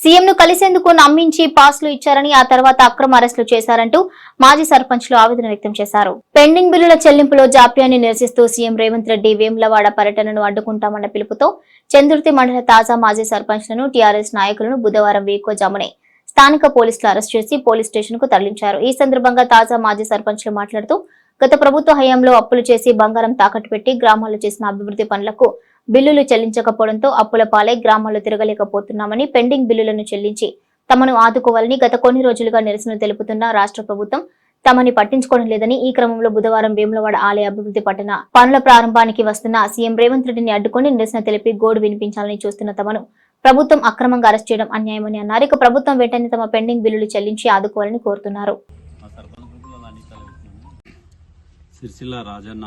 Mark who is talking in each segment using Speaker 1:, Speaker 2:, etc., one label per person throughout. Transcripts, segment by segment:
Speaker 1: CM ను కలిసేందుకు నమ్మించి పాస్లు ఇచ్చారని ఆ తర్వాత అక్రమ అరెస్టులు చేశారంటూ మాజీ సర్పంచ్లు ఆవేదన వ్యక్తం చేశారు. పెండింగ్ బిల్లుల చెల్లింపులో జాప్యాన్ని నిరసిస్తూ సీఎం రేవంత్ రెడ్డి వేములవాడ పర్యటనను అడ్డుకుంటామన్న పిలుపుతో చంద్రుతి మండల తాజా మాజీ సర్పంచ్లను టీఆర్ఎస్ నాయకులను బుధవారం వేకోజామునే స్థానిక పోలీసులు అరెస్ట్ చేసి పోలీస్ స్టేషన్కు తరలించారు. ఈ సందర్భంగా తాజా మాజీ సర్పంచ్లు మాట్లాడుతూ గత ప్రభుత్వ హయాంలో అప్పులు చేసి బంగారం తాకట్టు పెట్టి గ్రామాల్లో చేసిన అభివృద్ధి పనులకు బిల్లులు చెల్లించకపోవడంతో అప్పుల పాలై గ్రామాల్లో తిరగలేకపోతున్నామని పెండింగ్ బిల్లులను చెల్లించి తమను ఆదుకోవాలని గత కొన్ని రోజులుగా నిరసన తెలుపుతున్న రాష్ట్ర ప్రభుత్వం తమని పట్టించుకోవడం లేదని ఈ క్రమంలో బుధవారం వేములవాడ ఆలయ అభివృద్ధి పట్టణ పనుల ప్రారంభానికి వస్తున్న సీఎం రేవంత్ రెడ్డిని అడ్డుకొని నిరసన తెలిపి గోడు వినిపించాలని చూస్తున్న తమను ప్రభుత్వం అక్రమంగా అరెస్ట్ చేయడం అన్యాయమని అన్నారు. ఇక ప్రభుత్వం వెంటనే తమ పెండింగ్ బిల్లులు చెల్లించి ఆదుకోవాలని కోరుతున్నారు.
Speaker 2: సిరిసిల్ల రాజన్న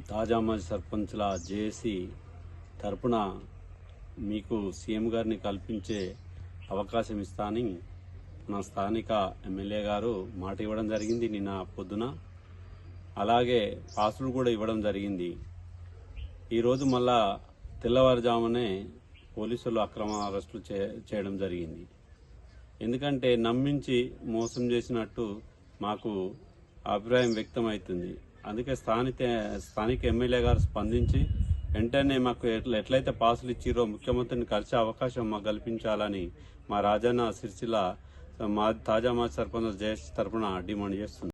Speaker 2: తాజా మాజీ సర్పంచ్ల జేఏసీ తరపున మీకు సీఎం గారిని కల్పించే అవకాశం ఇస్తానని మన స్థానిక ఎమ్మెల్యే గారు మాట ఇవ్వడం జరిగింది నిన్న పొద్దున. అలాగే పాసులు కూడా ఇవ్వడం జరిగింది. ఈరోజు మళ్ళా తెల్లవారుజామునే పోలీసులు అక్రమ అరెస్టులు చే చేయడం జరిగింది. ఎందుకంటే నమ్మించి మోసం చేసినట్టు మాకు అభిప్రాయం వ్యక్తం అవుతుంది అందుకే స్థానిక స్థానిక ఎమ్మెల్యే గారు స్పందించి వెంటనే మాకు ఎట్లా ఎట్లయితే పాసులు ఇచ్చిరో ముఖ్యమంత్రిని కలిసే అవకాశం మాకు కల్పించాలని మా రాజన్న సిరిసిల్ల మా తాజా మా సర్పంచ్ జయేష్ తరఫున డిమాండ్ చేస్తుంది